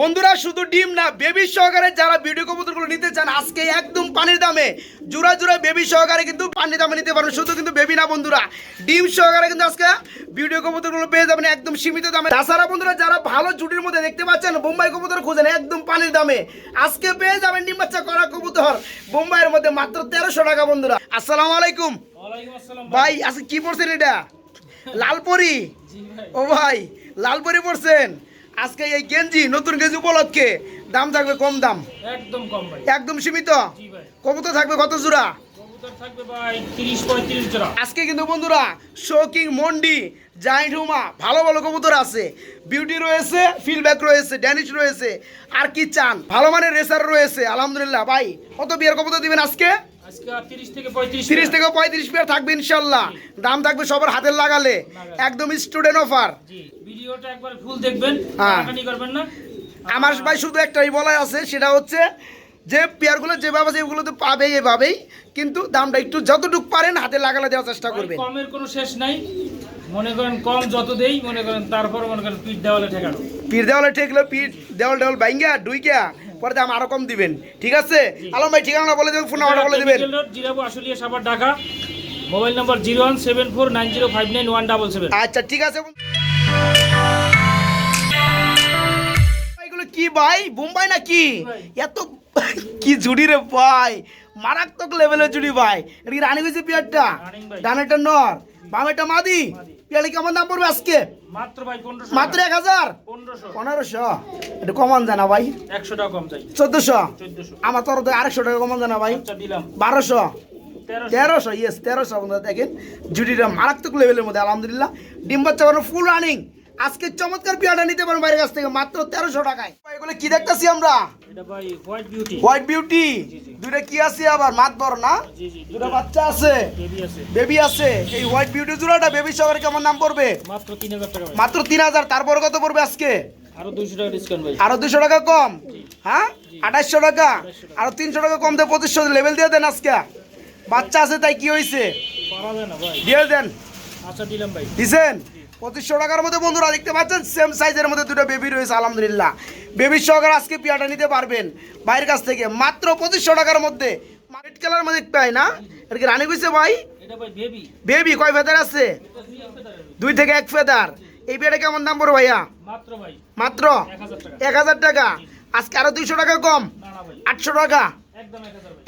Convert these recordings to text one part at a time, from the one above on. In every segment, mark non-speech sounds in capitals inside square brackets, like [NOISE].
বন্ধুরা শুধু ডিম না বেবি সহকারে যারা ভিডিও কবুতরগুলো নিতে চান আজকে একদম পানির দামে জোড়া জোড়া বেবি সহকারে কিন্তু পানির দামে নিতে পারবেন। শুধু কিন্তু বেবি না বন্ধুরা ডিম সহকারে কিন্তু আজকে ভিডিও কবুতরগুলো পেয়ে যাবেন একদম সীমিত দামে। তাছাড়া বন্ধুরা যারা ভালো জুটির মধ্যে দেখতে পাচ্ছেন বোম্বাই কবুতর খুঁজেন একদম পানির দামে। আজকে পেয়ে যাবেন ডিম বাচ্চা করা কবুতর বোম্বাইয়ের মধ্যে মাত্র তেরোশো টাকা বন্ধুরা। আসসালামু আলাইকুম। ভাই। আজকে কি পড়ছেন এটা? [LAUGHS] লালপরি? ও ভাই লালপরি পড়ছেন আজকে এই গেঞ্জি নতুন গেঞ্জি উপলক্ষে দাম থাকবে কম দাম। একদম কম ভাই। একদম সীমিত? জি ভাই। কবুতর থাকবে কত জোড়া? আজকে কিন্তু বন্ধুরা শোকিং মন্ডি জাইন্ট হুমা ভালো ভালো কবুতর আছে। বিউটি রয়েছে ফিলব্যাক রয়েছে ড্যানিশ রয়েছে। আর কি চান? ভালো মানের রেসার রয়েছে আলহামদুলিল্লাহ। ভাই কত বিয়ার কবুতর দিবেন আজকে? তিরিশ থেকে পঁয়ত্রিশ তিরিশ পেয়ার থাকবে ইনশাল্লাহ। দাম থাকবে সবার হাতের লাগালে। একদম স্টুডেন্ট অফার ভিডিওটা একবার ফুল দেখবেন হ্যাঁ। করবেন না। আমার ভাই শুধু একটাই বলাই আছে সেটা হচ্ছে যে পেয়ারগুলো যেভাবে যেগুলো তো পাবেই এভাবেই কিন্তু দামটা একটু যতটুকু পারেন হাতে লাগালে দেওয়ার চেষ্টা করবেন। কমের কোনো শেষ নাই। মনে করেন কম যত দেই মনে করেন তারপর মনে করেন পিঠ দেওয়ালে ঠেকানো। পীর দেওয়ালে ঠেকলো পীর দেওয়াল দেওয়াল বাইঙ্গা ডুইকা পরে দাম আরও কম দিবেন ঠিক আছে? আলম ভাই ঠিকানা বলে দেবেন ফোন নাম্বারটা বলে দেবেন। Zirabo Savar Dhaka. Mobile number zero one seven four nine zero five nine one double seven. আচ্ছা ঠিক আছে। কি ভাই? বোম্বাই না [LAUGHS] কি এত কি জুড়ি রে ভাই? মারাত্মক লেভেলের জুড়ি ভাই। এটা কি রানী হয়েছে পিয়ারটা। ডানেরটা নর বামেরটা মাদি। পিয়ালি কেমন দাম পড়বে আজকে? মাত্র ভাই পনেরোশো মাত্র এক হাজার? পনেরোশো। একটু এটা কমান জানা ভাই। একশো টাকা কম চাই। চোদ্দশো? আমার তরফ থেকে আরেকশো টাকা কমান জানা ভাই। আচ্ছা দিলাম। বারোশো? তেরোশো। তেরোশো ইয়েস তেরোশো আপনারা দেখেন। জুটিটা মারাত্মক লেভেলের মধ্যে আলহামদুলিল্লাহ। ডিম বাচ্চা ফুল রানিং আজকে চমৎকার পিয়াটা নিতে পারেন বাইরের কাছ থেকে মাত্র তেরোশো টাকায়। ভাই, এগুলো কি দেখতেছি আমরা? হোয়াইট বিউটি হোয়াইট বিউটি জি, জি। দুইটা কি আছে আবার? মাত বড় না। দুটা বাচ্চা আছে। বেবি আছে। এই হোয়াইট বিউটি জোড়াটা বেবি কেমন দাম পড়বে? মাত্র তিন হাজার তারপর কত পড়বে আজকে? আরও দুইশো টাকা ডিসকাউন্ট ভাই। আরও দুশো টাকা কম। হ্যাঁ? আঠাশশো টাকা? আরও তিনশো টাকা কম দিয়ে পঁচিশশো লেভেল দিয়ে দেন আজকে। বাচ্চা আছে তাই কি হয়েছে দিয়ে দেন। আচ্ছা দিলাম ভাই। দিছেন? পঁচিশশো টাকার মধ্যে বন্ধুরা দেখতে পাচ্ছেন সেম সাইজের মধ্যে দুটো বেবি রয়েছে আলহামদুলিল্লাহ। বেবির সহকারে আজকে পিয়াটা নিতে পারবেন বাইরের কাছ থেকে। মাত্র পঁচিশশো টাকার মধ্যে রেড কালার মধ্যে পাই না? এটা কি রানী কইছে ভাই? এটা ভাই বেবি বেবি কয় ফেদার আছে? দুই থেকে এক ফেদার এই বিয়াটা কেমন দাম পড়ো ভাইয়া? মাত্র ভাই। মাত্র এক হাজার টাকা। আজকে আরও দুইশো টাকা কম। না না ভাই। আটশো টাকা।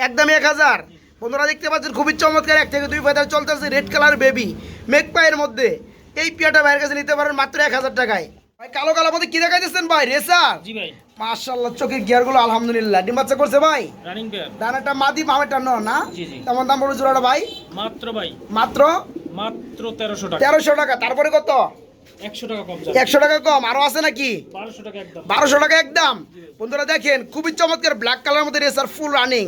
একদম এক হাজার বন্ধুরা দেখতে পাচ্ছেন খুবই চমৎকার। এক থেকে দুই ফেদার চলতেছে রেড কালার বেবি মেক পায়ের মধ্যে। এই পিয়াটা ভাইয়ের কাছে নিতে পারেন মাত্র এক হাজার টাকায়। ভাই কালো কালো মধ্যে কি দেখাইতেছেন ভাই? রেসার জি ভাই। মার্শাল্লাহ চোখের গিয়ারগুলো আলহামদুলিল্লাহ। ডিম বাচ্চা করছে ভাই? রানিং পেয়ার ডানাটা মাদি বামেরটা ন না? জি, জি। তেমন দাম পড়ে জোড়াটা ভাই? মাত্র ভাই। মাত্র? মাত্র তেরোশো টাকা। তেরোশো টাকা। তারপরে কত? একশো টাকা কম চাই একশো টাকা কম। আরও আছে নাকি? বারোশো টাকা একদম। বারোশো টাকা একদম। বন্ধুরা দেখেন খুবই চমৎকার ব্ল্যাক কালার মধ্যে রেসার ফুল রানিং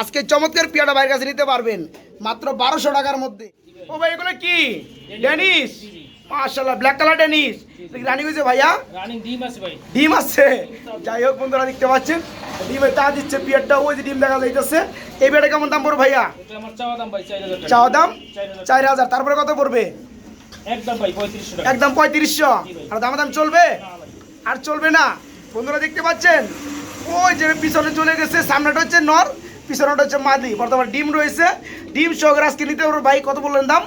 আজকে চমৎকার পিয়াটা বাইরের কাছে নিতে পারবেন। মাত্র বারোশো টাকার মধ্যে। ও ভাই এগুলো কি? ডেনিস? জি। ব্ল্যাক কালার ডেনিস। রানি হয়েছে ভাইয়া? রানিং ডিম আছে ভাই। ডিম আছে? যাই হোক বন্ধুরা দেখতে পাচ্ছেন। ডিমের তা দিচ্ছে পিয়ারটা ওই যে ডিম দেখা যাইতেছে। এই পিয়ারটা কেমন দাম পড়বে ভাইয়া? আমার চাওয়া দাম ভাই চার হাজার চাওয়া দাম? চার হাজার। তারপরে কত পড়বে? একদম ভাই পঁয়ত্রিশশো একদম পঁয়ত্রিশশো। আর দাম দাম চলবে আর চলবে না। বন্ধুরা দেখতে পাচ্ছেন? ওই যে পিছনে চলে গেছে সামনেটা হচ্ছে নর। পিছনেটা হচ্ছে মাদি। বর্তমানে ডিম রয়েছে। ডিম সহকারে আজকে নিতে পারব ভাই কত বললেন দাম?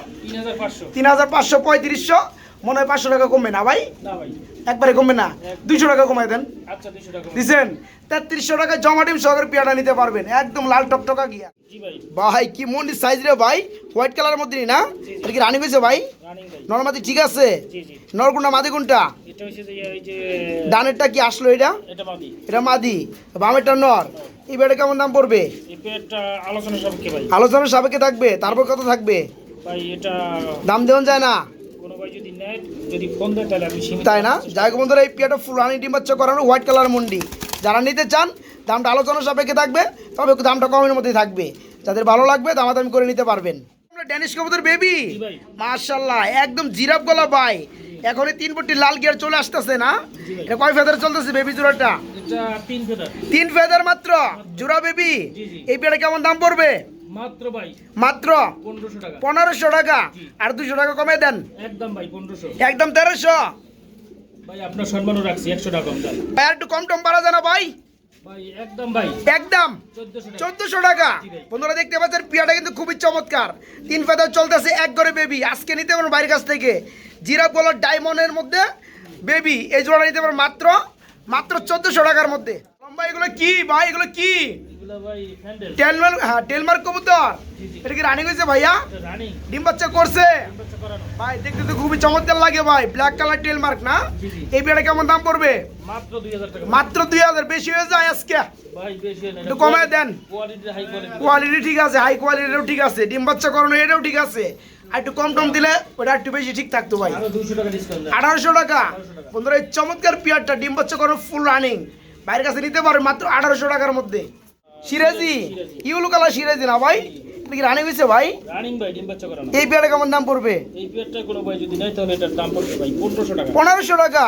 তিন হাজার পাঁচশো। পঁয়ত্রিশশো। মনে হয় পাঁচশো টাকা কমবে না ভাই? একবারে কমবে না? দুইশো টাকা কমাই দেন। আচ্ছা টাকা তেত্রিশশো টাকা জমা ডিম সহকারে পেয়ারা নিতে পারবেন। একদম লাল টকটকা গিয়া। ভাই। কি মন্দির সাইজ রে ভাই। হোয়াইট কালারের মধ্যে না? এটা কি রানী হয়েছে ভাই? নর্মাদি ঠিক আছে? জি জি। নর কোনটা? মাদি কোনটা ডানেরটা কি আসলো এটা? এটা মাদি। বামেরটা নর। এই বেড়ে কেমন দাম পড়বে? আলোচনার সাপেক্ষে থাকবে? তারপর কত থাকবে? দাম দেওয়া যায় না। তাই না? যাই বন্ধুরা এই পিয়াটা ফুল রানি ডিম বাচ্চা করানো হোয়াইট কালার মন্ডি। যারা নিতে চান দামটা আলোচনার সাপেক্ষে থাকবে তবে দামটা কমের মধ্যে থাকবে। যাদের ভালো লাগবে দামাদামি করে নিতে পারবেন। ড্যানিশ কবুতর বেবি মার্শাল্লাহ একদম জিরাফ গলা ভাই। এখন এই তিন পট্টি লাল গিয়ার চলে আসতেছে না? এটা কয় ফেদার চলতেছে বেবি জোড়াটা? তিন ফেদার। মাত্র? জোড়া বেবি। এই পেয়ারা কেমন দাম পড়বে? মাত্র পনেরোশো টাকা। আর দুশো টাকা কমে দেন। একদম তেরোশো? ভাই আপনার সম্মানও রাখছি একশো টাকা কম দাম। ভাই একটু কম টম জানা ভাই? একদম চোদ্দশো টাকা। বন্ধুরা দেখতে পাচ্ছেন পিয়াটা কিন্তু খুবই চমৎকার। তিন ফেদা চলতেছে এক করে বেবি আজকে নিতে পারবেন বাড়ির কাছ থেকে। জিরা গোলার ডায়মন্ডের মধ্যে বেবি এই জোড়াটা নিতে পারবেন মাত্র মাত্র চোদ্দশো টাকার মধ্যে। লম্বা এগুলো কি ভাই এগুলো কি? হ্যাঁ কবুতর। এটা কি রানিং হয়েছে ভাইয়া? ডিম বাচ্চা করছে? ভাই দেখতে তো খুবই চমৎকার লাগে ভাই। ব্ল্যাক কালার টেলমার্ক না। এই কেমন দাম পড়বে? মাত্র দুই হাজার বেশি হয়ে যায় আজকে। একটু কমায় দেন। কোয়ালিটি ঠিক আছে হাই কোয়ালিটিও ঠিক আছে। ডিম বাচ্চা করানো এটাও ঠিক আছে। আর একটু কম টম দিলে ওটা একটু বেশি ঠিক থাকতো ভাই। আঠারোশো টাকা। বন্ধুরা এই চমৎকার পিয়ারটা ডিম বাচ্চা করানো ফুল রানিং বাইরের কাছে নিতে পারবে মাত্র আঠারোশো টাকার মধ্যে। সিরাজি ইউলু কালার সিরাজি না ভাই? কি রানিং হয়েছে ভাই? রানিং ভাই ডিম বাচ্চা করানো। এই পিয়ারটা কেমন দাম পড়বে? এই পেয়ারটা কোনো ভাই যদি নেয় তাহলে এটার দাম পড়বে ভাই পনেরোশো টাকা। পনেরোশো টাকা।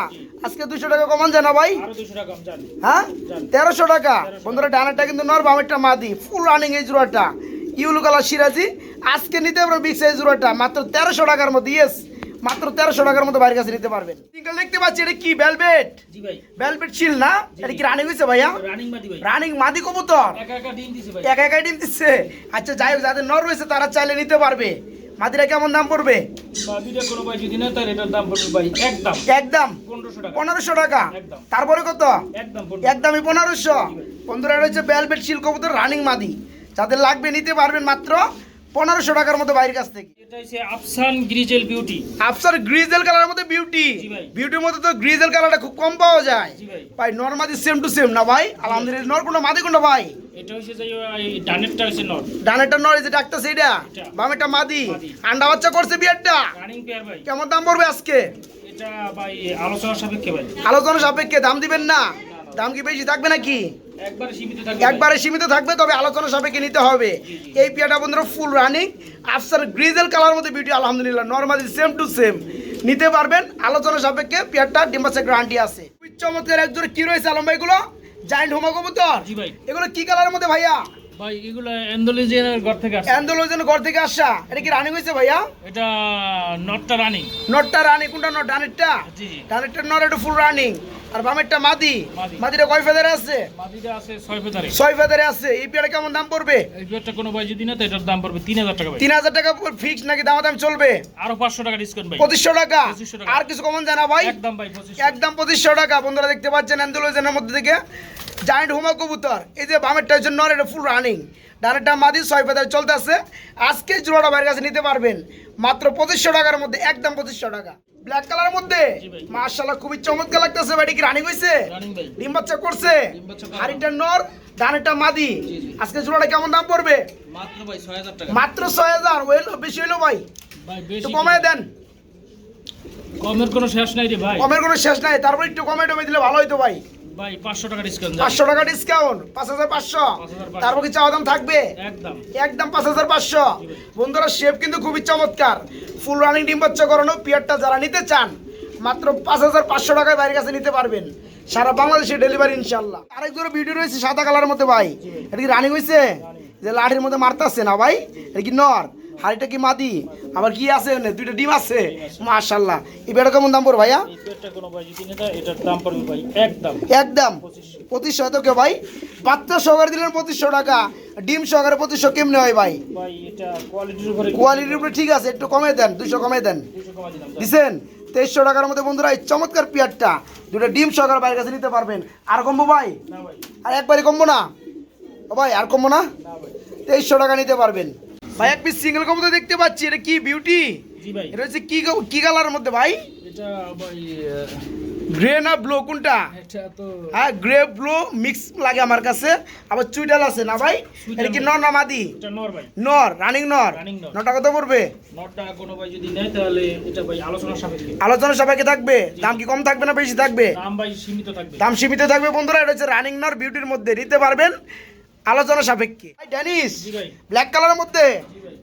আজকে দুশো টাকা কমান যায় না ভাই? আরও দুশো টাকা কম জান হ্যাঁ? তেরোশো টাকা। বন্ধুরা ডানাটা কিন্তু নর বামেরটা মাদি। ফুল রানিং এই জোড়াটা। ইউলু কালার সিরাজি। আজকে নিতে পারবেন বিগ সাইজ জোড়াটা মাত্র তেরোশো টাকার মধ্যে ইয়েস মাত্র তেরোশো টাকার মধ্যে বাইরের কাছে নিতে পারবেন। সিঙ্গেল দেখতে পাচ্ছি এটা কি? ভেলভেট ভেলভেট ছিল না? এটা কি রানিং হয়েছে ভাইয়া? রানিং মাদি কবুতর? একা একা ডিম দিচ্ছে আচ্ছা যাই হোক যাদের নর রয়েছে তারা চাইলে নিতে পারবে। মাদিরা কেমন দাম পড়বে? একদম। একদম? পনেরোশো টাকা। তারপরে কত? একদম একদমই পনেরোশো। বন্ধুরা রয়েছে বেলবেট শিল কবুতর রানিং মাদি। যাদের লাগবে নিতে পারবেন মাত্র পনেরোশো টাকার মতো বাইরের কাছ থেকে। এটা হচ্ছে আফসান গ্রিজেল বিউটি। আফসার গ্রিজেল কালারের মধ্যে বিউটি। বিউটির মধ্যে তো গ্রিজেল কালারটা খুব কম পাওয়া যায়। ভাই। সেম টু সেম না ভাই? আলহামদুলিল্লাহ নর কোনটা মাদি কোনটা ভাই? এটা হচ্ছে যে ডানেরটা হচ্ছে নট ডানেরটা নর এই যে ডাক্তার সেইটা বামেরটা মাদি। আন্ডা বাচ্চা করছে বিয়ারটা? রানিং পেয়ার ভাই। কেমন দাম পড়বে আজকে? এটা ভাই আলোচনার সাপেক্ষে ভাই। আলোচনা সাপেক্ষে দাম দিবেন না? দাম কি বেশি থাকবে নাকি? একবারে সীমিত থাকবে তবে আলোচনা সাপেক্ষে নিতে হবে। এই পিয়াটা বন্ধুরা ফুল রানিং আফসার গ্রিজেল কালার মধ্যে বিউটি আলহামদুলিল্লাহ নর্মালি সেম টু সেম নিতে পারবেন আলোচনা সাপেক্ষে পিয়ারটা ডিম্বাসের গ্যারান্টি আছে। চমৎকার একজোড়ে কি রয়েছে আলম ভাই এগুলো? জায়েন্ট হোমা কবুতর? জি ভাই। এগুলো কি কালারের মধ্যে ভাইয়া? ভাই এগুলো অ্যান্ডোলিজিয়ানের ঘর থেকে আসছে। অ্যান্ডোলোজন ঘর থেকে আসা। এটা কি রানিং হয়েছে ভাইয়া? এটা নটটা রানিং নটটা রানিং কোনটা নট ডানেরটা? G G. ডানেরটা নট একটু ফুল রানিং আর বামেরটা মাদি। মাদি। মাদিটা কয় ফেদারে আছে? মাদিটা আছে ফেদারে। ফেদারে আছে। এই কেমন দাম পড়বে? এই পেয়ারটা কোনো ভাই যদি না তো এটার দাম পড়বে তিন হাজার টাকা ভাই। তিন হাজার টাকা ফিক্স নাকি দামাদাম চলবে? আরও পাঁচশো টাকা ডিসকাউন্ট ভাই। পঁচিশশো টাকা? 2500 টাকা। আর কিছু কমন জানা ভাই? একদম ভাই পঁচিশ একদম পঁচিশশো টাকা। বন্ধুরা দেখতে পাচ্ছেন অ্যান্ডোলজেনের মধ্যে থেকে। জায়েন্ট হোমা কবুতর। এই যে বামেরটা নর এটা ফুল রানিং ডানেরটা মাদি ছয় পেদার চলতে আছে আজকে জোড়াটা বাইরের কাছে নিতে পারবেন। মাত্র পঁচিশশো টাকার মধ্যে একদম পঁচিশশো টাকা। ব্ল্যাক কালারের মধ্যে। মার্শাল্লাহ খুবই চমৎকার লাগতেছে ভাই কি রানিং হইছে ডিম বাচ্চা করছে। হাড়িটা নর ডানেরটা মাদি। আজকে জোড়াটা কেমন দাম পড়বে? মাত্র ভাই ছয় হাজার টাকা। মাত্র ছয় হাজার। হইল বেশি হইল ভাই। ভাই একটু বেশি কমায় দেন। কমের কোনো শেষ নাই রে ভাই। কমের কোনো শেষ নাই। তারপর একটু কমে টমে দিলে ভালো হইতো ভাই। ভাই টাকা ডিসকাউন্ট পাঁচশো টাকা ডিসকাউন্ট পাঁচ হাজার পাঁচশো। 5,500 তারপর কি চাওয়া দাম থাকবে? একদম। বন্ধুরা শেপ কিন্তু খুবই চমৎকার। ফুল রানিং ডিম বাচ্চা করানো পিয়ারটা যারা নিতে চান মাত্র পাঁচ হাজার পাঁচশো টাকায় বাইরের কাছে নিতে পারবেন। সারা বাংলাদেশে ডেলিভারি ইনশাল্লাহ আরেক ভিডিও রয়েছে সাদা কালারের মধ্যে ভাই। এটা কি রানিং হয়েছে যে লাঠির মধ্যে মারতাছে না ভাই? এটা কি নর? হাড়িটা কি মাদি? আবার কি আছে? দুইটা ডিম আছে। মাশাল্লাহ এই কেমন দাম পড়ে ভাইয়া? একদম। পঁচিশশো তো কে ভাই? বাচ্চা সহকারে দিলেন পঁচিশশো টাকা। ডিম সহকারে পঁচিশশো কেমনে হয় ভাই? কোয়ালিটির উপরে ঠিক আছে একটু কমে দেন দুশো কমে দেন। দিছেন? তেইশশো টাকার মধ্যে বন্ধুরা এই চমৎকার পেয়ারটা দুটো ডিম সহকারে বাইরের কাছে নিতে পারবেন। আর কমবো ভাই? আর একবারই কমবো না? ও ভাই আর কমবো না? তেইশশো টাকা নিতে পারবেন। ভাই এক পিস সিঙ্গেল কবুতর দেখতে পাচ্ছি এটা কি বিউটি জি ভাই। এটা হচ্ছে কি কি কালারের মধ্যে ভাই? এটা ভাই গ্রে না ব্লু কোনটা? হ্যাঁ গ্রে ব্লু মিক্স লাগে আমার কাছে। আবার চুইটাল আছে না ভাই? এটা কি নর না মাদি? নর রানিং নর। নটা কত পড়বে? সাপেক্ষে। আলোচনা সবাইকে থাকবে? দাম কি কম থাকবে না বেশি থাকবে? দাম ভাই সীমিত থাকবে। দাম সীমিত থাকবে বন্ধুরা এটা হচ্ছে রানিং নর বিউটির মধ্যে। নিতে পারবেন। আলোচনা সাপেক্ষে। ভাই ড্যানিস ব্ল্যাক কালারের মধ্যে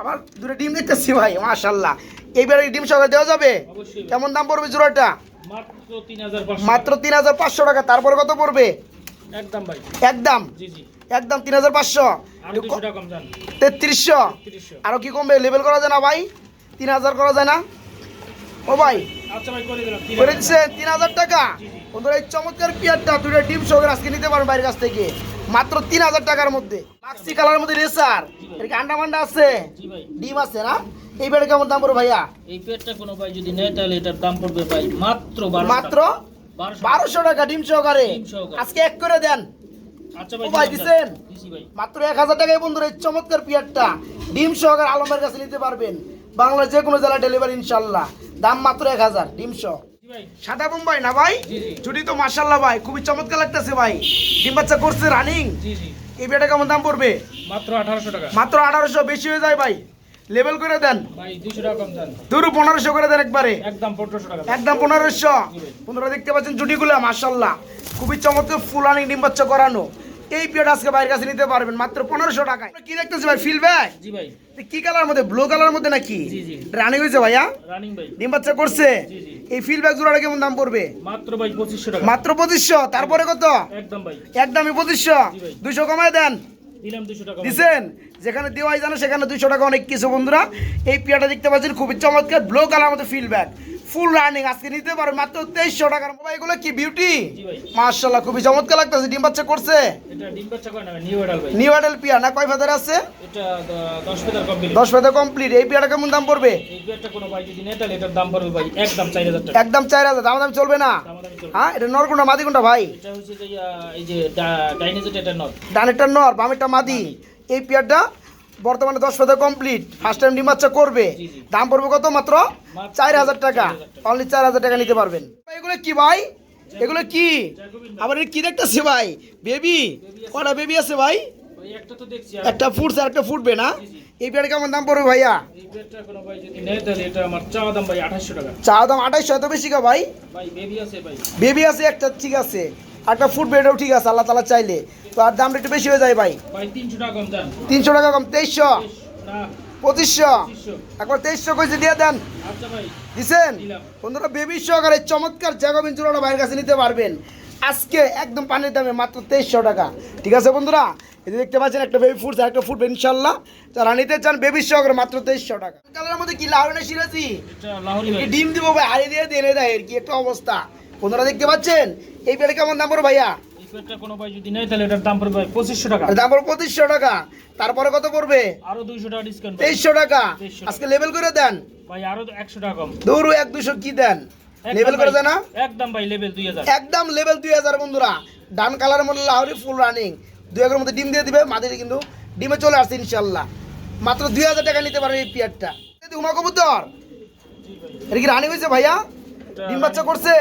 আমার দুটো ডিম দেখতেছি ভাই মাশাল্লাহ এইবারে ডিম সকালে দেওয়া যাবে? অবশ্যই কেমন দাম পড়বে জোড়াটা? মাত্র তিন হাজার পাঁচশো মাত্র তিন হাজার পাঁচশো টাকা তারপরে কত পড়বে? একদম ভাই। একদম? জি জি। একদম তিন হাজার পাঁচশো? তেত্রিশশো? আরও কি কমবে? লেভেল করা যায় না ভাই? তিন হাজার করা যায় না? ও ভাই। আচ্ছা করে তিন হাজার। দিচ্ছেন? তিন হাজার টাকা? বন্ধুরা এই চমৎকার পিয়ারটা দুটো ডিম সহকারে আজকে নিতে পারেন বাইরের কাছ থেকে। মাত্র তিন হাজার টাকার মধ্যে। মাক্সি কালারের মধ্যে রেসার। এর কি আন্ডা মান্ডা আছে? ডিম আছে না? এই বেড়ে কেমন দাম পড়বে ভাইয়া? এই পেটটা কোনো ভাই যদি নেয় তাহলে এটার দাম পড়বে ভাই মাত্র মাত্র বারোশো টাকা। ডিম সহকারে। আজকে এক করে দেন। আচ্ছা ভাই ভাই মাত্র এক হাজার টাকায় বন্ধুরা এই চমৎকার পিয়ারটা। ডিম সহকারে আলমের কাছে নিতে পারবেন। বাংলার যে কোনো জেলায় ডেলিভারি ইনশাল্লাহ। দাম মাত্র এক হাজার ডিম সহ। সাদা বোম্বাই না ভাই। ছুটি তো মার্শাল্লাহ ভাই খুবই চমৎকার লাগতেছে ভাই। ডিম বাচ্চা করছে রানিং এই বিয়াটা কেমন দাম পড়বে? মাত্র আঠারোশো টাকা। মাত্র আঠারোশো বেশি হয়ে যায় ভাই। লেভেল করে দেন। দুরু পনেরোশো করে দেন একবারে। একদম পনেরোশো একদম পনেরোশো। পনেরো দেখতে পাচ্ছেন জুটিগুলো মার্শাল্লাহ খুবই চমৎকার ফুলানি ডিম বাচ্চা করানো। এই পিয়াটা আজকে বাইরের কাছে নিতে পারবেন মাত্র পনেরোশো টাকায়। কি দেখতেছি ভাই ফিল ব্যাগ? জি ভাই। কি কালার মধ্যে ব্লু কালার মধ্যে নাকি। রানিং হয়েছে ভাইয়া? রানিং ভাই। ডিম বাচ্চা করছে। এই ফিল ব্যাগ জোড়াটা কেমন দাম পড়বে? মাত্র ভাই টাকা। মাত্র তারপরে কত? একদম ভাই। একদমই পঁচিশশো। জি ভাই। দুইশো কমায় দেন। দিছেন? যেখানে দেওয়াই জানো সেখানে দুইশো টাকা অনেক কিছু বন্ধুরা। এই পিয়াটা দেখতে পাচ্ছেন খুবই চমৎকার ব্লু কালার মধ্যে ফিল ব্যাগ। ফুল রানিং আজকে নিতে পারো মাত্র তেইশশো টাকার মোবাইল। এগুলো কি বিউটি জি ভাই। মার্শাল্লাহ খুবই চমৎকার লাগতেছে। ডিম বাচ্চা করছে? এটা ডিম বাচ্চা করে না নিউ এডাল ভাই। নিউ আইডেল পিয়া না? কয় ফেদার আছে? দশ ফেদার কমপ্লিট এই পিয়াটা কেমন দাম পড়বে? এই পেটটা কোনো ভাই যদি তাহলে এটার দাম পড়বে ভাই একদম চার হাজার দাম দাম চলবে না? হ্যাঁ এটা নরকুন্ডা মাদি কোনটা ভাই? ডানেরটা নর বামেরটা মাদি। এই পেয়ারটা বর্তমানে দশ ফেদার কমপ্লিট ফার্স্ট টাইম ডিম বাচ্চা করবে। দাম পড়বে কত মাত্র? চার হাজার টাকা। 4,000 অনলি চার হাজার টাকা নিতে পারবেন। এগুলো কি ভাই? এগুলো কি? আবার কি দেখতেছে ভাই? বেবি কটা বেবি আছে ভাই? একটা ফুটছে আর একটা ফুটবে না। এই পেয়ারটা কেমন দাম পড়বে ভাইয়া? চা দাম আঠাইশো এত বেশি কা ভাই? ভাই বেবি আছে ভাই। বেবি আছে একটা ঠিক আছে। একটা ফুটবে এটাও ঠিক আছে আল্লাহ তালা চাইলে। তো আর দামটা একটু বেশি হয়ে যায় ভাই। তিনশো টাকা কম তেইশশো। পঁচিশশো। একবার তেইশশো কইছে দিয়ে দেন। আচ্ছা দিলাম। বন্ধুরা বেবি সহকারে চমৎকার জ্যাকবিন চূড়ানো বাইরের কাছে নিতে পারবেন। আজকে একদম পানির দামে মাত্র তেইশশো টাকা। ঠিক আছে বন্ধুরা? এই দেখতে পাচ্ছেন একটা বেবি ফুড একটা ফুড ইনশাল্লাহ যারা নিতে চান বেবি সহকারে মাত্র তেইশশো টাকা। কালারের মধ্যে কি এটা কি ডিম দিব ভাই হারিয়ে দিয়ে দেনে দেয় এর কি একটা অবস্থা। বন্ধুরা দেখতে পাচ্ছেন? এই পেটে কেমন দাম পড়ো ভাইয়া? এই কোনো ভাই যদি নেয় তাহলে এটার দাম পড়বে ভাই পঁচিশশো টাকা। দাম পড়ো পঁচিশশো টাকা। তারপরে কত পড়বে? আরও দুইশো টাকা ডিসকাউন্ট তেইশশো টাকা। 2300 টাকা। আজকে লেভেল করে দেন। ভাই আরও একশো টাকা কম। কি দেন? লেভেল করে দেন না একদম ভাই লেভেল দুই হাজার। একদম লেভেল বন্ধুরা। ডান কালার মধ্যে লাহরি ফুল রানিং দুই একের মধ্যে ডিম দিয়ে দিবে মাঝে কিন্তু ডিমে চলে আসছে ইনশাল্লাহ মাত্র দুই হাজার টাকা নিতে পারবে এই পিয়ারটা। উমা কবুতর? এটা কি রানিং হয়েছে ভাইয়া? ডিম বাচ্চা করছে?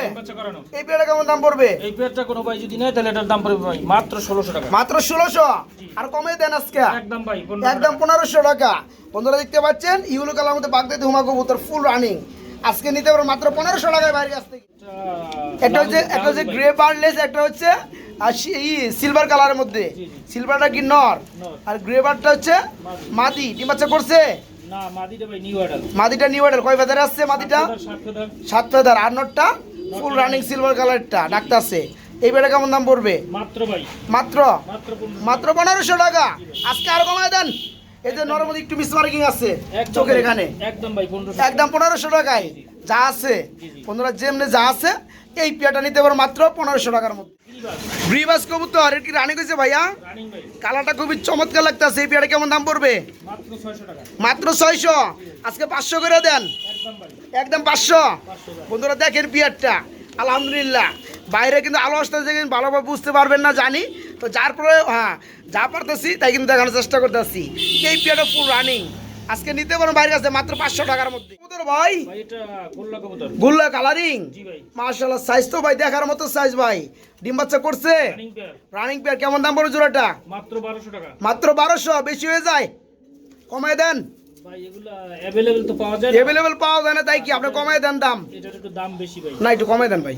এই পিয়ারটা কেমন দাম পড়বে? এই পেটটা কোনো ভাই যদি নেয় তাহলে এটার দাম পড়বে ভাই মাত্র ষোলোশো টাকা। মাত্র ষোলোশো? আর কমে দেন আজকে। একদম ভাই একদম পনেরোশো টাকা। বন্ধুরা দেখতে পাচ্ছেন ইউলো কালার মধ্যে বাগদাদি হুমা কবুতর ফুল রানিং আজকে নিতে পারব মাত্র পনেরোশো টাকায় বাইরের কাছ থেকে একটা হচ্ছে একটা হচ্ছে গ্রে বার্ডলেস একটা হচ্ছে আর সিলভার কালারের মধ্যে। সিলভারটা কি নর? নর। আর গ্রে বার্ডটা হচ্ছে মাদি। ডিম বাচ্চা করছে? না মাদিটা ভাই নিউ অর্ডার মাদিটা নিউ অর্ডার কয় ফেদার আসছে মাদিটা সাত ফেদার আর নটটা? ফুল রানিং সিলভার কালারটা ডাক্তার আছে। এই বেটা কেমন দাম পড়বে? মাত্র ভাই। মাত্র? মাত্র পনেরোশো। টাকা। আজকে আরও কমায় দেন। যে একটু আছে চোখের এখানে। একদম ভাই পনেরোশো একদম পনেরোশো টাকায়। যা আছে। বন্ধুরা যেমনি যা আছে এই পিয়াটা নিতে পারো মাত্র পনেরোশো টাকার মধ্যে। ব্রিবাস কবুতর এর কি রানি কইছে ভাইয়া? কালারটা খুবই চমৎকার লাগতেছে এই পিয়াটা কেমন দাম পড়বে? মাত্র ছয়শো আজকে পাঁচশো করে দেন। একদম পাঁচশো? পাঁচশো বন্ধুরা দেখেন পিয়ারটা। আলহামদুলিল্লাহ। বাইরে কিন্তু আলো আসতে কিন্তু ভালোভাবে বুঝতে পারবেন না জানি। তো যার পরে হ্যাঁ যা পারতেছি তাই কিন্তু দেখানোর চেষ্টা করতেছি। এই পিয়ারটা ফুল রানিং আজকে নিতে পারো বাইরের কাছে মাত্র পাঁচশো টাকার মধ্যে। কবুতর ভাই? গোল্লা কালারিং মার্শাল্লাহ সাইজ তো ভাই দেখার মতো সাইজ ভাই। ডিম বাচ্চা করছে? রানিং পেয়ার কেমন দাম পড়ে জোড়াটা? মাত্র বারোশো টাকা। মাত্র বারোশো বেশি হয়ে যায়? কমায় দেন। অ্যাভেলেবেল পাওয়া যায় না। তাই কি? আপনি কমায় দেন দাম? না একটু কমায় দেন ভাই।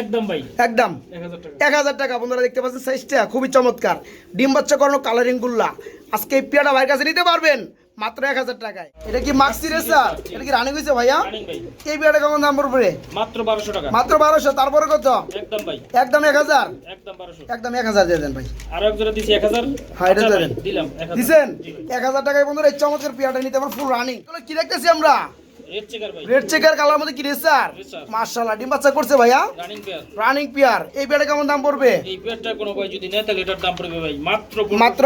একদম ভাই। একদম। এক হাজার টাকা। এক হাজার টাকা বন্ধুরা দেখতে পাচ্ছেন সাইজটা খুবই চমৎকার। ডিম বাচ্চা করানো কালারিং গুল্লা। আজকে এই পেয়ারা ভাইয়ের কাছে নিতে পারবেন। মাত্র এক হাজার টাকায়। এটা কি মাক্সি রেসার এটা কি রানিং হয়েছে ভাইয়া? এই পেয়ারা কেমন দাম পড়বে? মাত্র বারোশো টাকা। মাত্র বারোশো তারপরে কত? একদম ভাই। একদম এক হাজার? একদম বারোশো। একদম এক হাজার দিয়ে দেন ভাই। আরও এক জোড়া দিছি এক হাজার? হ্যাঁ, এটা আচ্ছা দেবেন। দিলাম এক হাজার। দিছেন? এক হাজার টাকায় বন্ধুরা এই চমৎকার নিতে পারেন ফুল রানিং কি দেখতেছি আমরা? রেড চেকার কালার মধ্যে কি ডিম বাচ্চা করছে ভাইয়া? রানিং পেয়ার রানিং পিয়ার এই কেমন দাম পড়বে? এই পেয়ারটা কোনো ভাই যদি নেয় তাহলে এটার দাম পড়বে ভাই। মাত্র মাত্র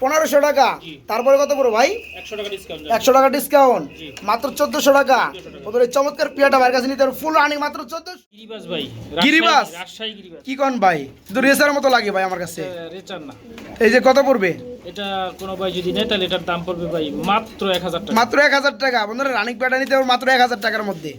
পনেরোশো টাকা। তারপরে কত পড়ো ভাই? একশো টাকা ডিসকাউন্ট। মাত্র চোদ্দশো টাকা। ওদের চমৎকার পিয়াটা ভাইয়ের কাছে নিতে ফুল রানিং মাত্র চোদ্দশো গিরিবাস কি কন ভাই? কিন্তু রেসার মতো লাগে ভাই আমার কাছে। এই যে কত পড়বে? এটা কোনো ভাই যদি নেয় তাহলে এটার দাম পড়বে ভাই মাত্র এক হাজার টাকা। মাত্র এক হাজার টাকা। বন্ধুরা রানিং প্যাটা নিতে হবে মাত্র এক হাজার টাকার মধ্যে।